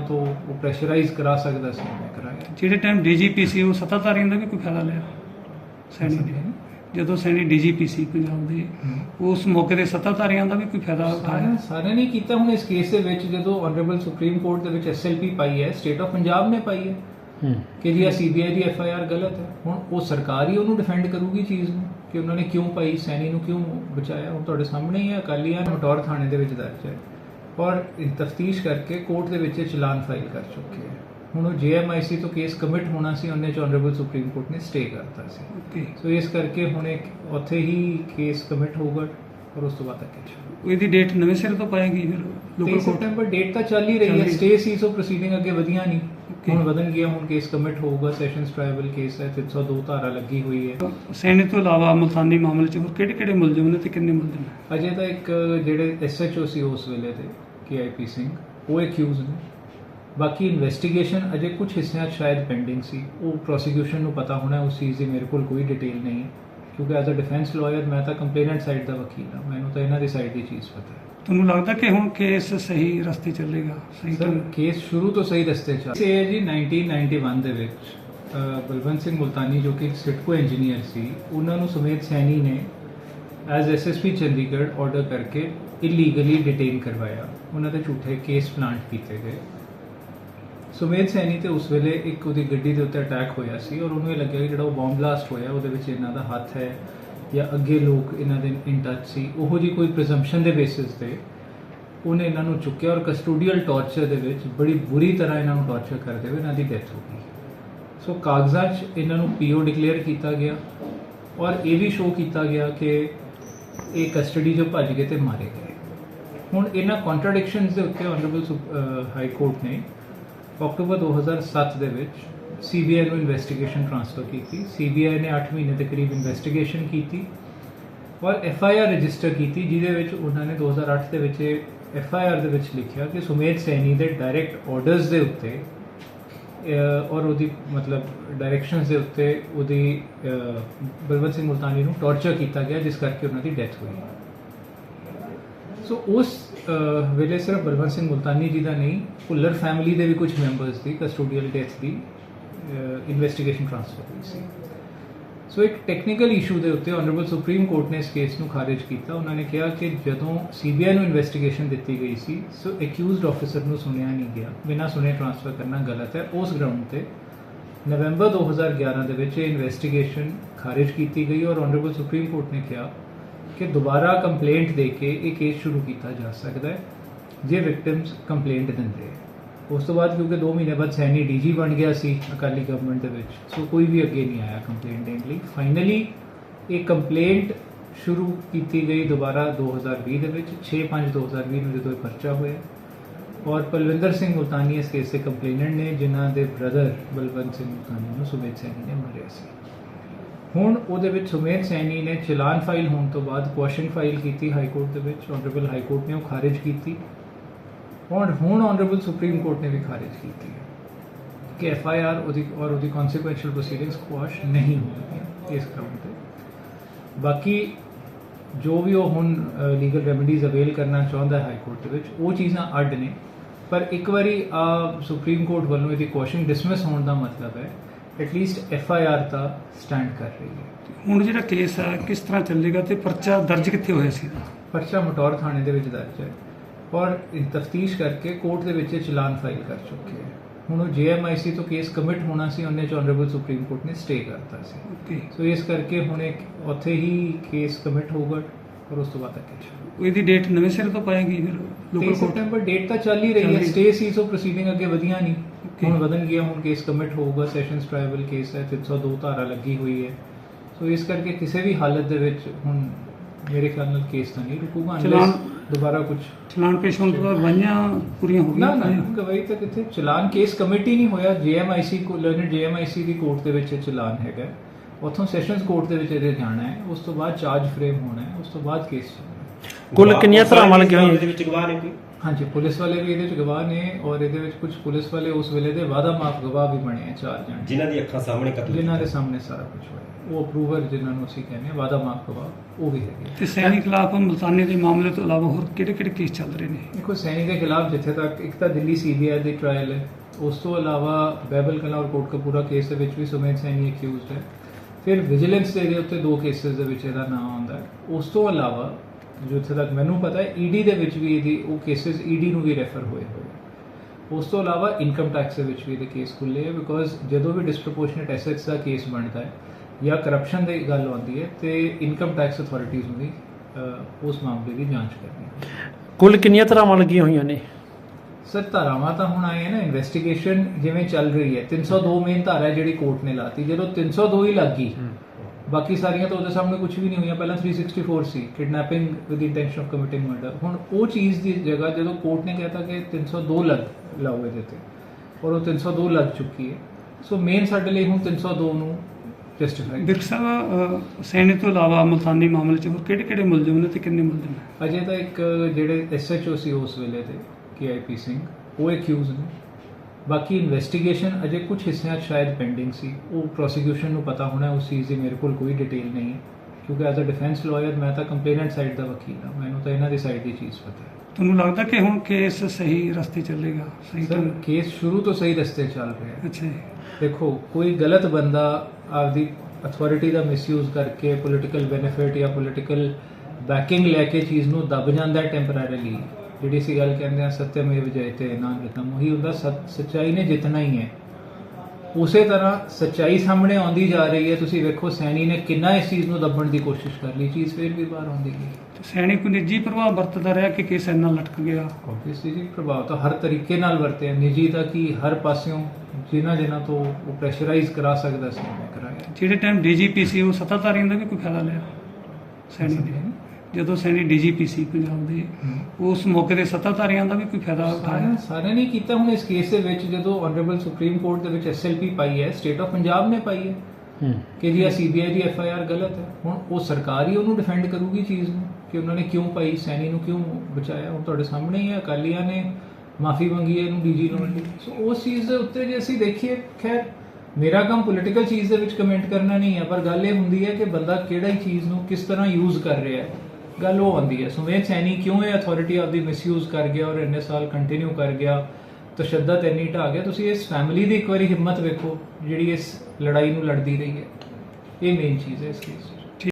ਤੋਂ ਉਹ ਪ੍ਰੈਸ਼ਰਾਈਜ਼ ਕਰਾ ਸਕਦਾ ਸੀ ਮੈਂ ਕਰਾਇਆ ਜਿਹੜੇ ਟਾਈਮ ਡੀਜੀਪੀ ਸੀ ਉਹ ਸੱਤਾਧਾਰੀਆਂ ਦਾ ਵੀ ਕੋਈ ਫਾਇਦਾ ਲਿਆ। ਸੈਣੀ ਨੇ। ਜਦੋਂ ਸੈਣੀ ਡੀਜੀਪੀ ਸੀ ਪੰਜਾਬ ਦੇ ਉਸ ਮੌਕੇ ਤੇ ਸੱਤਾਧਾਰੀਆਂ ਦਾ ਵੀ ਕੋਈ ਫਾਇਦਾ ਉਠਾਇਆ। ਸਾਰਿਆਂ ਨੇ ਕੀਤਾ। ਹੁਣ ਇਸ ਕੇਸ ਦੇ ਵਿੱਚ ਜਦੋਂ ਆਨਰੇਬਲ ਸੁਪਰੀਮ ਕੋਰਟ ਦੇ ਵਿੱਚ ਐਸਐਲਪੀ ਪਾਈ ਹੈ ਸਟੇਟ ਆਫ ਪੰਜਾਬ ਨੇ ਪਾਈ ਹੈ। ਕਿ ਜੀ ਆ ਸੀਬੀਆਈ ਦੀ ਐਫਆਈਆਰ ਗਲਤ ਹੈ। ਹੁਣ ਉਹ ਸਰਕਾਰ ਹੀ ਉਹਨੂੰ ਡਿਫੈਂਡ ਕਰੂਗੀ ਚੀਜ਼ ਨੂੰ ਕਿ ਉਹਨਾਂ ਨੇ ਕਿਉਂ ਪਾਈ ਸੈਣੀ ਨੂੰ ਕਿਉਂ ਬਚਾਇਆ? ਹੁਣ ਤੁਹਾਡੇ ਸਾਹਮਣੇ ਹੀ ਹੈ। ਅਕਾਲੀਆਂ ਮਟੌਰ ਥਾਣੇ ਦੇ ਵਿੱਚ ਦਰਜ ਹੈ। ਔਰ ਤਫਤੀਸ਼ ਕਰਕੇ ਕੋਰਟ ਦੇ ਵਿੱਚ ਚਲਾਨ ਫਾਈਲ ਕਰ ਚੁੱਕੇ ਹੈ ਹੁਣ ਉਹ ਜੀਐਮਆਈਸੀ ਤੋਂ ਕੇਸ ਕਮਿਟ ਹੋਣਾ ਸੀ ਉਹਨੇ ਚ ਆਨਰੇਬਲ ਸੁਪਰੀਮ ਕੋਰਟ ਨੇ ਸਟੇ ਕਰਤਾ ਸੀ। ਓਕੇ ਸੋ ਇਸ ਕਰਕੇ ਹੁਣ ਇੱਕ ਉੱਥੇ ਹੀ ਕੇਸ ਕਮਿਟ ਹੋਊਗਾ। ਔਰ ਉਸ ਤੋਂ ਬਾਅਦ ਅੱਗੇ ਚੱਲੂਗਾ ਇਹਦੀ ਡੇਟ ਨਵੇਂ ਸਿਰੇ ਤੋਂ ਪਾਏਗੀ ਫਿਰ ਲੋਕਲ 23 ਕੋਰਟ ਸਤੰਬਰ ਡੇਟ ਤਾਂ ਚੱਲ ਹੀ ਰਹੀ ਚੱਲ ਹੈ। ਸਟੇ ਸੀ ਸੋ ਪ੍ਰੋਸੀਡਿੰਗ ਅੱਗੇ ਵਧੀਆਂ ਨਹੀਂ. ਹੁਣ ਵਧਣ ਗਿਆ ਹੁਣ ਕੇਸ ਕਮਿਟ ਹੋਊਗਾ। ਸੈਸ਼ਨਸ ਟ੍ਰਾਈਬਲ ਕੇਸ ਹੈ 302 ਧਾਰਾ ਲੱਗੀ ਹੋਈ ਹੈ। ਸੈਣੀ ਤੋਂ ਇਲਾਵਾ ਮੁਲਤਾਨੀ ਮਾਮਲੇ 'ਚ ਹੋਰ ਕਿਹੜੇ ਕਿਹੜੇ ਮੁਲਜ਼ਮ ਨੇ ਤੇ ਕਿੰਨੇ ਮੁਲਜ਼ਮ ਨੇ? ਅਜੇ ਤਾਂ ਇੱਕ ਜਿਹੜੇ ਐਸਐਚਓ ਸੀ ਉਸ ਵੇਲੇ ਤੇ ਕੇਆਈਪੀ ਸਿੰਘ ਉਹ ਐਕਿਊਜ਼ ਨੇ। ਬਾਕੀ ਇਨਵੈਸਟੀਗੇਸ਼ਨ ਅਜੇ ਕੁਝ ਹਿੱਸਿਆਂ 'ਚ ਸ਼ਾਇਦ ਪੈਂਡਿੰਗ ਸੀ। ਉਹ ਪ੍ਰੋਸੀਕਿਊਸ਼ਨ ਨੂੰ ਪਤਾ ਹੋਣਾ ਉਸ ਚੀਜ਼ ਦੀ ਮੇਰੇ ਕੋਲ ਕੋਈ ਡਿਟੇਲ ਨਹੀਂ ਹੈ। ਕਿਉਂਕਿ ਐਜ਼ ਅ ਡਿਫੈਂਸ ਲਾਇਰ ਮੈਂ ਤਾਂ ਕੰਪਲੇਨੈਂਟ ਸਾਈਡ ਦਾ ਵਕੀਲ ਹਾਂ। ਮੈਨੂੰ ਤਾਂ ਇਹਨਾਂ ਦੀ ਸਾਈਡ ਦੀ ਚੀਜ਼ ਪਤਾ ਹੈ। ਤੁਹਾਨੂੰ ਲੱਗਦਾ ਕਿ ਹੁਣ ਕੇਸ ਸਹੀ ਰਸਤੇ ਚੱਲੇਗਾ? ਸਹੀ ਸਰ ਕੇਸ ਸ਼ੁਰੂ ਤੋਂ ਸਹੀ ਰਸਤੇ ਚੱਲ ਸੀ ਜੀ 1991 ਦੇ ਵਿੱਚ ਬਲਵੰਤ ਸਿੰਘ ਮੁਲਤਾਨੀ ਜੋ ਕਿ ਸਿਟਕੋ ਇੰਜੀਨੀਅਰ ਸੀ ਉਹਨਾਂ ਨੂੰ ਸੁਮੇਧ ਸੈਣੀ ਨੇ ਐਜ਼ ਐਸਐਸਪੀ ਚੰਡੀਗੜ੍ਹ ਆਰਡਰ ਕਰਕੇ ਇਲੀਗਲੀ ਡਿਟੇਨ ਕਰਵਾਇਆ। ਉਹਨਾਂ ਦੇ ਝੂਠੇ ਕੇਸ ਪਲਾਂਟ ਕੀਤੇ ਗਏ। ਸੁਮੇਧ ਸੈਣੀ ਤੇ ਉਸ ਵੇਲੇ ਇੱਕ ਉਹਦੀ ਗੱਡੀ ਦੇ ਉੱਤੇ ਅਟੈਕ ਹੋਇਆ ਸੀ ਔਰ ਉਹਨੂੰ ਇਹ ਲੱਗਿਆ ਕਿ ਜਿਹੜਾ ਉਹ ਬੰਬ ਬਲਾਸਟ ਹੋਇਆ, ਉਹਦੇ ਵਿੱਚ ਇਹਨਾਂ ਦਾ ਹੱਥ ਹੈ ਜਾਂ ਅੱਗੇ ਲੋਕ ਇਹਨਾਂ ਦੇ ਇਨ ਟੱਚ ਸੀ। ਉਹੋ ਜੀ ਕੋਈ ਪ੍ਰੀਜ਼ੰਪਸ਼ਨ ਦੇ ਬੇਸਿਸ ਤੇ ਉਹਨੇ ਇਹਨਾਂ ਨੂੰ ਚੁੱਕਿਆ ਔਰ ਕਸਟੋਡੀਅਲ ਟਾਰਚਰ ਦੇ ਵਿੱਚ ਬੜੀ ਬੁਰੀ ਤਰ੍ਹਾਂ ਇਹਨਾਂ ਨੂੰ ਟਾਰਚਰ ਕਰਦੇ ਹੋਏ ਇਹਨਾਂ ਦੀ ਡੈਥ ਹੋ ਗਈ। ਸੋ ਕਾਗਜ਼ਾਂ 'ਚ ਇਹਨਾਂ ਨੂੰ ਪੀਓ ਡਿਕਲੇਅਰ ਕੀਤਾ ਗਿਆ ਔਰ ਇਹ ਵੀ ਸ਼ੋਅ ਕੀਤਾ ਗਿਆ ਕਿ ਇਹ ਕਸਟਡੀ 'ਚੋਂ ਭੱਜ ਗਏ ਤੇ ਮਾਰੇ ਗਏ। ਹੁਣ ਇਹਨਾਂ ਕੰਟਰਡਿਕਸ਼ਨਸ ਦੇ ਉੱਤੇ ਆਨਰੇਬਲ ਹਾਈ ਕੋਰਟ ਨੇ ਅਕਤੂਬਰ 2007 ਦੇ ਵਿੱਚ ਸੀਬੀਆਈ ਨੂੰ ਇਨਵੈਸਟੀਗੇਸ਼ਨ ਟ੍ਰਾਂਸਫਰ ਕੀਤੀ। ਸੀਬੀਆਈ ਨੇ 8 ਮਹੀਨੇ ਦੇ ਕਰੀਬ ਇਨਵੈਸਟੀਗੇਸ਼ਨ ਕੀਤੀ ਔਰ ਐਫ ਆਈ ਆਰ ਰਜਿਸਟਰ ਕੀਤੀ ਜਿਹਦੇ ਵਿੱਚ ਉਹਨਾਂ ਨੇ 2008 ਦੇ ਵਿੱਚ ਐਫ ਆਈ ਆਰ ਦੇ ਵਿੱਚ ਲਿਖਿਆ ਕਿ ਸੁਮੇਧ ਸੈਣੀ ਦੇ ਡਾਇਰੈਕਟ ਆਰਡਰਸ ਦੇ ਉੱਤੇ ਔਰ ਉਹਦੀ ਮਤਲਬ ਡਾਇਰੈਕਸ਼ਨਸ ਦੇ ਉੱਤੇ ਉਹਦੀ ਅਹ, ਬਲਵੰਤ ਸਿੰਘ ਮੁਲਤਾਨੀ ਨੂੰ ਟਾਰਚਰ ਕੀਤਾ ਗਿਆ ਜਿਸ ਕਰਕੇ ਉਹਨਾਂ ਦੀ ਡੈਥ ਹੋਈ। ਸੋ ਉਸ ਵੇਲੇ ਸਿਰਫ ਬਲਵੰਤ ਸਿੰਘ ਮੁਲਤਾਨੀ ਜੀ ਦਾ ਨਹੀਂ, ਭੁੱਲਰ ਫੈਮਿਲੀ ਦੇ ਵੀ ਕੁਝ ਮੈਂਬਰਸ ਦੀ ਕਸਟੋਡੀਅਲ ਡੈਥ ਦੀ ਇਨਵੈਸਟੀਗੇਸ਼ਨ ਟ੍ਰਾਂਸਫਰ ਹੋਈ ਸੀ। ਸੋ ਇੱਕ ਟੈਕਨੀਕਲ ਇਸ਼ੂ ਦੇ ਉੱਤੇ ਆਨਰੇਬਲ ਸੁਪਰੀਮ ਕੋਰਟ ਨੇ ਇਸ ਕੇਸ ਨੂੰ ਖਾਰਜ ਕੀਤਾ। ਉਹਨਾਂ ਨੇ ਕਿਹਾ ਕਿ ਜਦੋਂ ਸੀਬੀਆਈ ਨੂੰ ਇਨਵੈਸਟੀਗੇਸ਼ਨ ਦਿੱਤੀ ਗਈ ਸੀ, ਸੋ ਅਕਿਊਜ਼ਡ ਆਫੀਸਰ ਨੂੰ ਸੁਣਿਆ ਨਹੀਂ ਗਿਆ। ਬਿਨਾਂ ਸੁਣੇ ਟ੍ਰਾਂਸਫਰ ਕਰਨਾ ਗਲਤ ਹੈ। ਉਸ ਗਰਾਊਂਡ ਤੇ ਨਵੰਬਰ 2011 ਦੇ ਵਿੱਚ ਇਹ ਇਨਵੈਸਟੀਗੇਸ਼ਨ ਖਾਰਜ ਕੀਤੀ ਗਈ ਔਰ ਆਨਰੇਬਲ ਸੁਪਰੀਮ ਕੋਰਟ ਨੇ ਕਿਹਾ ਕਿ ਦੁਬਾਰਾ ਕੰਪਲੇਂਟ ਦੇ ਕੇ ਇਹ ਕੇਸ ਸ਼ੁਰੂ ਕੀਤਾ ਜਾ ਸਕਦਾ ਹੈ, ਜੇ ਵਿਕਟਿਮਸ ਕੰਪਲੇਂਟ ਦਿੰਦੇ ਹੈ। ਉਸ ਤੋਂ ਬਾਅਦ ਕਿਉਂਕਿ 2 ਮਹੀਨੇ ਬਾਅਦ ਸੈਣੀ ਡੀਜੀ ਬਣ ਗਿਆ ਸੀ ਅਕਾਲੀ ਗਵਰਨਮੈਂਟ ਦੇ ਵਿੱਚ, ਸੋ ਕੋਈ ਵੀ ਅੱਗੇ ਨਹੀਂ ਆਇਆ ਕੰਪਲੇਂਟ ਦੇਣ ਲਈ। ਫਾਈਨਲੀ ਇਹ ਕੰਪਲੇਂਟ ਸ਼ੁਰੂ ਕੀਤੀ ਗਈ ਦੁਬਾਰਾ 2020 ਦੇ ਵਿੱਚ 6/5/2020 ਨੂੰ ਜਦੋਂ ਇਹ ਪਰਚਾ ਹੋਇਆ। ਔਰ ਪਲਵਿੰਦਰ ਸਿੰਘ ਮੁਲਤਾਨੀ ਇਸ ਕੇਸ ਦੇ ਕੰਪਲੇਨੈਂਟ ਨੇ, ਜਿਨ੍ਹਾਂ ਦੇ ਬ੍ਰਦਰ ਬਲਵੰਤ ਸਿੰਘ ਮੁਲਤਾਨੀ ਨੂੰ ਸੁਮੇਧ ਸੈਣੀ ਨੇ ਮਾਰਿਆ ਸੀ। ਹੁਣ ਉਹਦੇ ਵਿੱਚ ਸੁਮੇਧ ਸੈਣੀ ਨੇ ਚਲਾਨ ਫਾਈਲ ਹੋਣ ਤੋਂ ਬਾਅਦ ਕੁਐਸਚਨ ਫਾਈਲ ਕੀਤੀ ਹਾਈ ਕੋਰਟ ਦੇ ਵਿੱਚ ਆਨਰੇਬਲ ਹਾਈ ਕੋਰਟ ਨੇ ਉਹ ਖਾਰਜ ਕੀਤੀ। ਔਰ ਹੁਣ ਆਨਰੇਬਲ ਸੁਪਰੀਮ ਕੋਰਟ ਨੇ ਵੀ ਖਾਰਜ ਕੀਤੀ ਹੈ ਕਿ ਐਫ ਆਈ ਆਰ ਉਹਦੀ ਔਰ ਉਹਦੀ ਕਨਸੀਕੁਐਂਸ਼ੀਅਲ ਪ੍ਰੋਸੀਡਿੰਗਸ ਕੁਆਸ਼ ਨਹੀਂ ਹੋਣਗੀਆਂ ਇਸ ਕੰਮ ਤੇ। ਬਾਕੀ ਜੋ ਵੀ ਉਹ ਹੁਣ ਲੀਗਲ ਰੈਮਡੀਜ਼ ਅਵੇਲ ਕਰਨਾ ਚਾਹੁੰਦਾ ਹੈ ਹਾਈ ਕੋਰਟ ਦੇ ਵਿੱਚ, ਉਹ ਚੀਜ਼ਾਂ ਅੱਡ ਨੇ। ਪਰ ਇੱਕ ਵਾਰੀ ਆ ਸੁਪਰੀਮ ਕੋਰਟ ਵੱਲੋਂ ਇਹਦੀ ਕੁਐਸਚਨ ਡਿਸਮਿਸ ਹੋਣ ਦਾ ਮਤਲਬ ਹੈ at least F I R ਤਾਂ ਸਟੈਂਡ ਕਰ ਰਹੀ ਹੈ। ਹੁਣ ਜਿਹੜਾ ਕੇਸ ਹੈ ਕਿਸ ਤਰ੍ਹਾਂ ਚੱਲੇਗਾ ਤੇ ਪਰਚਾ ਦਰਜ ਕਿੱਥੇ ਹੋਇਆ ਸੀ? ਪਰਚਾ ਮਟੌਰ ਥਾਣੇ ਦੇ ਵਿੱਚ ਦਰਜ ਹੈ ਔਰ ਤਫਤੀਸ਼ ਕਰਕੇ ਕੋਰਟ ਦੇ ਵਿੱਚ ਚਲਾਨ ਫਾਈਲ ਕਰ ਚੁੱਕੇ ਹੈ। ਹੁਣ ਉਹ ਜੀਐਮਆਈਸੀ ਤੋਂ ਕੇਸ ਕਮਿਟ ਹੋਣਾ ਸੀ ਉਹਨੇ ਚ ਆਨਰੇਬਲ ਸੁਪਰੀਮ ਕੋਰਟ ਨੇ ਸਟੇ ਕਰਤਾ ਸੀ। ਓਕੇ ਸੋ ਇਸ ਕਰਕੇ ਹੁਣ ਇੱਕ ਉੱਥੇ ਹੀ ਕੇਸ ਕਮਿਟ ਹੋਊਗਾ ਔਰ ਉਸ ਤੋਂ ਬਾਅਦ ਅੱਗੇ ਇਹਦੀ ਡੇਟ ਨਵੇਂ ਸਿਰੇ ਤੋਂ ਪਾਏਗੀ ਫਿਰ 23 ਲੋਕਲ ਕੋਰਟ ਸਤੰਬਰ ਡੇਟ ਤਾਂ ਚੱਲ ਹੀ ਰਹੀ ਹੈ। ਸਟੇ ਸੀ ਸੋ ਪ੍ਰੋਸੀਡਿੰਗ ਅੱਗੇ ਵਧੀਆਂ ਨਹੀਂ. ਹੁਣ ਵਧਣ ਗਿਆ ਹੁਣ ਕੇਸ ਕਮਿਟ ਹੋਊਗਾ ਸੈਸ਼ਨਸ ਟ੍ਰਾਈਬਲ ਕੇਸ ਹੈ 302 ਧਾਰਾ ਲੱਗੀ ਹੋਈ ਹੈ। ਸੋ ਇਸ ਕਰਕੇ ਕਿਸੇ ਵੀ ਹਾਲਤ ਦੇ ਵਿੱਚ ਹੁਣ ਮੇਰੇ ਖਿਆਲ ਨਾਲ ਕੇਸ ਤਾਂ ਨਹੀਂ ਰੁਕੂਗਾ ਚਲਾਨ- ਦੁਬਾਰਾ ਕੁਝ ਚਲਾਨ ਪੇਸ਼ ਹੋਣ ਤੋਂ ਬਾਅਦ ਵਾਹੀਆਂ ਪੂਰੀਆਂ ਹੋ ਨਾ ਗਈਆਂ ਨਾ ਗਵਾਹੀ ਤਾਂ ਕਿੱਥੇ ਚਲਾਨ ਕੇਸ ਕਮੇਟੀ ਨਹੀਂ ਹੋਇਆ। ਜੀਐਮਆਈਸੀ ਕੋ ਲਰਨਡ ਜੀਐਮਆਈਸੀ ਦੀ ਕੋਰਟ ਦੇ ਵਿੱਚ ਇਹ ਚਲਾਨ ਹੈਗਾ। ਉਥੋਂ ਸੈਸ਼ਨਸ ਕੋਰਟ ਦੇ ਵਿੱਚ ਇਹਦੇ ਜਾਣਾ ਹੈ। ਉਸ ਤੋਂ ਬਾਅਦ ਚਾਰਜ ਫਰੇਮ ਹੋਣਾ ਹੈ। ਉਸ ਤੋਂ ਬਾਅਦ ਕੇਸ ਚੱਲਣਾ ਹੈ ਕੁੱਲ ਕਿੰਨੀਆਂ ਧਰਾਵਾਂ ਲੱਗੀਆਂ ਹੋਈਆਂ? ਇਹਦੇ ਵਿੱਚ ਗਵਾਹ ਨੇ ਕੋਈ। ਹਾਂਜੀ ਪੁਲਿਸ ਵਾਲੇ ਵੀ ਇਹਦੇ ਵਿੱਚ ਗਵਾਹ ਨੇ ਔਰ ਇਹਦੇ ਵਿੱਚ ਕੁਝ ਪੁਲਿਸ ਵਾਲੇ ਉਸ ਵੇਲੇ ਦੇ ਵਾਦਾ ਮਾਫ ਗਵਾਹ ਵੀ ਬਣੇ ਆ ਚਾਰ ਜਣੇ। ਜਿਨ੍ਹਾਂ ਦੀ ਅੱਖਾਂ ਸਾਹਮਣੇ ਕਤਲ ਜਿਨ੍ਹਾਂ ਦੇ ਸਾਹਮਣੇ ਸਾਰਾ ਕੁਝ ਹੋਇਆ। ਉਹ ਅਪਰੂਵਰ ਜਿਨ੍ਹਾਂ ਨੂੰ ਅਸੀਂ ਕਹਿੰਦੇ ਹਾਂ ਵਾਦਾ ਮਾਫ ਗਵਾਹ ਉਹ ਵੀ ਹੈਗੇ ਤੇ ਸੈਣੀ ਖਿਲਾਫ ਮੁਲਤਾਨੀ ਦੇ ਮਾਮਲੇ ਤੋਂ ਇਲਾਵਾ ਹੋਰ ਕਿਹੜੇ ਕਿਹੜੇ ਕੇਸ ਚੱਲ ਰਹੇ ਨੇ? ਦੇਖੋ ਸੈਣੀ ਦੇ ਖਿਲਾਫ ਜਿੱਥੇ ਤੱਕ ਇੱਕ ਤਾਂ ਦਿੱਲੀ ਸੀਬੀਆਈ ਦੀ ਟ੍ਰਾਇਲ ਹੈ ਉਸ ਤੋਂ ਇਲਾਵਾ ਬੈਬਲ ਕਲਾ ਔਰ ਕੋਟਕਪੂਰਾ ਕੇਸ ਦੇ ਵਿੱਚ ਵੀ ਸੁਮੇਧ ਸੈਣੀ ਅਕਿਊਜ਼ਡ ਹੈ। ਫਿਰ ਵਿਜੀਲੈਂਸ ਦੇ ਦੇ ਉੱਤੇ ਦੋ ਕੇਸਿਸ ਦੇ ਵਿੱਚ ਇਹਦਾ ਨਾਮ ਆਉਂਦਾ ਹੈ। ਉਸ ਤੋਂ ਇਲਾਵਾ ਜਿੱਥੇ ਤੱਕ ਮੈਨੂੰ ਪਤਾ ਹੈ ਈਡੀ ਦੇ ਵਿੱਚ ਵੀ ਇਹਦੀ ਉਹ ਕੇਸਿਸ ਈਡੀ ਨੂੰ ਵੀ ਰੈਫਰ ਹੋਏ ਹੋਏ। ਉਸ ਤੋਂ ਇਲਾਵਾ ਇਨਕਮ ਟੈਕਸ ਦੇ ਵਿੱਚ ਵੀ ਇਹਦੇ ਕੇਸ ਖੁੱਲੇ ਹੈ ਬਿਕੋਜ਼ ਜਦੋਂ ਵੀ ਡਿਸਪ੍ਰੋਪੋਰਸ਼ਨੇਟ ਐਸੈਟਸ ਦਾ ਕੇਸ ਬਣਦਾ ਹੈ ਜਾਂ ਕਰਪਸ਼ਨ ਦੀ ਗੱਲ ਆਉਂਦੀ ਹੈ ਤੇ ਇਨਕਮ ਟੈਕਸ ਅਥਾਰਟੀਜ਼ ਨੂੰ ਵੀ ਉਸ ਮਾਮਲੇ ਦੀ ਜਾਂਚ ਕਰਨੀ ਹੈ। ਕੁੱਲ ਕਿੰਨੀਆਂ ਧਾਰਾਵਾਂ ਲੱਗੀਆਂ ਹੋਈਆਂ ਨੇ? ਸਰ ਧਾਰਾਵਾਂ ਤਾਂ ਹੁਣ ਆਏ ਨਾ ਇਨਵੈਸਟੀਗੇਸ਼ਨ ਜਿਵੇਂ ਚੱਲ ਰਹੀ ਹੈ 302 ਮੇਨ ਧਾਰਾ ਜਿਹੜੀ ਕੋਰਟ ਨੇ ਲਾਤੀ ਜਦੋਂ 302 ਹੀ ਲੱਗ ਬਾਕੀ ਸਾਰੀਆਂ ਤਾਂ ਉਹਦੇ ਸਾਹਮਣੇ ਕੁਝ ਵੀ ਨਹੀਂ ਹੋਈਆਂ। ਪਹਿਲਾਂ 364 ਸੀ kidnapping with intention of committing murder ਹੁਣ ਉਹ ਚੀਜ਼ ਦੀ ਜਗ੍ਹਾ ਜਦੋਂ ਕੋਰਟ ਨੇ ਕਹਿਤਾ ਕਿ 302 ਲੱਗ ਲਾਓ ਇਹਦੇ ਤੇ ਔਰ ਉਹ 302 ਲੱਗ ਚੁੱਕੀ ਹੈ। ਸੋ ਮੇਨ ਸਾਡੇ ਲਈ ਹੁਣ 302 ਨੂੰ ਜਸਟੀਫਾਈ ਬਿਰਕ ਸਾਹਿਬ ਸੈਣੀ ਤੋਂ ਇਲਾਵਾ ਮੁਲਤਾਨੀ ਮਾਮਲੇ 'ਚ ਹੋਰ ਕਿਹੜੇ ਕਿਹੜੇ ਮੁਲਜ਼ਮ ਨੇ ਤੇ ਕਿੰਨੇ ਮੁਲਜ਼ਮ ਨੇ? ਅਜੇ ਤਾਂ ਇੱਕ ਜਿਹੜੇ ਐਸਐਚਓ ਸੀ ਉਸ ਵੇਲੇ ਦੇ ਕੇਆਈਪੀ ਸਿੰਘ ਉਹ ਐਕਿਊਜ਼ ਨੇ। ਬਾਕੀ ਇਨਵੈਸਟੀਗੇਸ਼ਨ ਅਜੇ ਕੁਝ ਹਿੱਸਿਆਂ 'ਚ ਸ਼ਾਇਦ ਪੈਂਡਿੰਗ ਸੀ। ਉਹ ਪ੍ਰੋਸੀਕਿਊਸ਼ਨ ਨੂੰ ਪਤਾ ਹੋਣਾ ਉਸ ਚੀਜ਼ ਦੀ ਮੇਰੇ ਕੋਲ ਕੋਈ ਡਿਟੇਲ ਨਹੀਂ ਕਿਉਂਕਿ ਐਜ਼ ਅ ਡਿਫੈਂਸ ਲਾਇਰ ਮੈਂ ਤਾਂ ਕੰਪਲੇਨੈਂਟ ਸਾਈਡ ਦਾ ਵਕੀਲ ਹਾਂ। ਮੈਨੂੰ ਤਾਂ ਇਹਨਾਂ ਦੀ ਸਾਈਡ ਦੀ ਚੀਜ਼ ਪਤਾ ਹੈ। ਤੁਹਾਨੂੰ ਲੱਗਦਾ ਕਿ ਹੁਣ ਕੇਸ ਸਹੀ ਰਸਤੇ ਚੱਲੇਗਾ? ਸਹੀ ਸਰ ਕੇਸ ਸ਼ੁਰੂ ਤੋਂ ਸਹੀ ਰਸਤੇ ਚੱਲ ਰਿਹਾ ਹੈ। ਅੱਛਾ ਦੇਖੋ ਕੋਈ ਗਲਤ ਬੰਦਾ ਆਪਦੀ ਅਥਾਰਟੀ ਦਾ ਮਿਸਯੂਜ਼ ਕਰਕੇ ਪੋਲੀਟੀਕਲ ਬੈਨੀਫਿਟ ਜਾਂ ਪੋਲੀਟੀਕਲ ਬੈਕਿੰਗ ਲੈ ਕੇ ਚੀਜ਼ ਨੂੰ ਦਬ ਜਾਂਦਾ ਹੈ ਟੈਂਪਰੇਰੀਲੀ ਜਿਹੜੀ ਸੀ ਗੱਲ ਕਹਿੰਦੇ ਆ ਸਤਿਅਮੇਵ ਜਯਤੇ ਨਾ ਜਿਤਮ ਉਹੀ ਹੁੰਦਾ ਸੱਚ- ਸੱਚਾਈ ਨੇ ਜਿੱਤਣਾ ਹੀ ਹੈ। ਉਸੇ ਤਰ੍ਹਾਂ ਸੱਚਾਈ ਸਾਹਮਣੇ ਆਉਂਦੀ ਜਾ ਰਹੀ ਹੈ। ਤੁਸੀਂ ਵੇਖੋ ਸੈਣੀ ਨੇ ਕਿੰਨਾ ਇਸ ਚੀਜ਼ ਨੂੰ ਦੱਬਣ ਦੀ ਕੋਸ਼ਿਸ਼ ਕਰ ਲਈ ਚੀਜ਼ ਫਿਰ ਵੀ ਬਾਹਰ ਆਉਂਦੀ ਗਈ। ਤੇ ਸੈਣੀ ਕੋਈ ਨਿੱਜੀ ਪ੍ਰਭਾਵ ਵਰਤਦਾ ਰਿਹਾ ਕਿ ਕੇਸ ਇੰਨਾ ਲਟਕ ਗਿਆ? ਆਬਵੀਅਸਲੀ ਜੀ ਪ੍ਰਭਾਵ ਤਾਂ ਹਰ ਤਰੀਕੇ ਨਾਲ ਵਰਤਿਆ ਨਿੱਜੀ ਦਾ ਕੀ ਹਰ ਪਾਸਿਓਂ ਜਿਨ੍ਹਾਂ ਜਿਨ੍ਹਾਂ ਤੋਂ ਉਹ ਪ੍ਰੈਸ਼ਰਾਈਜ਼ ਕਰਾ ਸਕਦਾ ਸੀ ਮੈਂ ਕਰਾਇਆ। ਜਿਹੜੇ ਟਾਈਮ ਡੀਜੀਪੀ ਸੀ ਉਹ ਸੱਤਾਧਾਰੀਆਂ ਦਾ ਵੀ ਕੋਈ ਫਾਇਦਾ ਲਿਆ? ਸੈਣੀ ਨੇ ਜਦੋਂ ਸੈਣੀ ਡੀਜੀਪੀ ਸੀ ਪੰਜਾਬ ਦੇ ਉਸ ਮੌਕੇ ਦੇ ਸੱਤਾਧਾਰੀਆਂ ਦਾ ਵੀ ਕੋਈ ਫਾਇਦਾ ਉਠਾਇਆ। ਸਾਰਿਆਂ ਨੇ ਕੀਤਾ। ਹੁਣ ਇਸ ਕੇਸ ਦੇ ਵਿੱਚ ਜਦੋਂ ਆਨਰੇਬਲ ਸੁਪਰੀਮ ਕੋਰਟ ਦੇ ਵਿੱਚ ਐਸਐਲਪੀ ਪਾਈ ਹੈ ਸਟੇਟ ਆਫ ਪੰਜਾਬ ਨੇ ਪਾਈ ਹੈ ਕਿ ਜੀ ਆ ਸੀਬੀਆਈ ਦੀ ਐਫਆਈਆਰ ਗਲਤ ਹੈ। ਹੁਣ ਉਹ ਸਰਕਾਰ ਹੀ ਉਹਨੂੰ ਡਿਫੈਂਡ ਕਰੂਗੀ ਚੀਜ਼ ਨੂੰ ਕਿ ਉਹਨਾਂ ਨੇ ਕਿਉਂ ਪਾਈ ਸੈਣੀ ਨੂੰ ਕਿਉਂ ਬਚਾਇਆ? ਹੁਣ ਤੁਹਾਡੇ ਸਾਹਮਣੇ ਹੀ ਹੈ। ਅਕਾਲੀਆਂ ਨੇ ਮਾਫੀ ਮੰਗੀ ਹੈ ਇਹਨੂੰ ਡੀਜੀ ਨੂੰ ਸੋ ਉਸ ਚੀਜ਼ ਦੇ ਉੱਤੇ ਜੇ ਅਸੀਂ ਦੇਖੀਏ ਖੈਰ ਮੇਰਾ ਕੰਮ ਪੋਲੀਟੀਕਲ ਚੀਜ਼ ਦੇ ਵਿੱਚ ਕਮੈਂਟ ਕਰਨਾ ਨਹੀਂ ਹੈ ਪਰ ਗੱਲ ਇਹ ਹੁੰਦੀ ਹੈ ਕਿ ਬੰਦਾ ਕਿਹੜਾ ਚੀਜ਼ ਨੂੰ ਕਿਸ ਤਰ੍ਹਾਂ ਯੂਜ਼ ਕਰ ਰਿਹਾ ਹੈ। ਗੱਲ ਉਹ ਆਉਂਦੀ ਹੈ, ਸੁਮੇਧ ਸੈਣੀ ਕਿਉਂ ਇਹ ਅਥਾਰਟੀ ਆਪਦੀ ਮਿਸਯੂਜ਼ ਕਰ ਗਿਆ ਔਰ ਇੰਨੇ ਸਾਲ ਕੰਟੀਨਿਊ ਕਰ ਗਿਆ, ਤਸ਼ੱਦਦ ਇੰਨੀ ਢਾ ਗਿਆ, ਤੁਸੀਂ ਇਸ ਫੈਮਿਲੀ ਦੀ ਇੱਕ ਵਾਰੀ ਹਿੰਮਤ ਵੇਖੋ ਜਿਹੜੀ ਇਸ ਲੜਾਈ ਨੂੰ ਲੜਦੀ ਰਹੀ ਹੈ। ਇਹ ਮੇਨ ਚੀਜ਼ ਹੈ ਇਸ ਕੇਸ 'ਚ।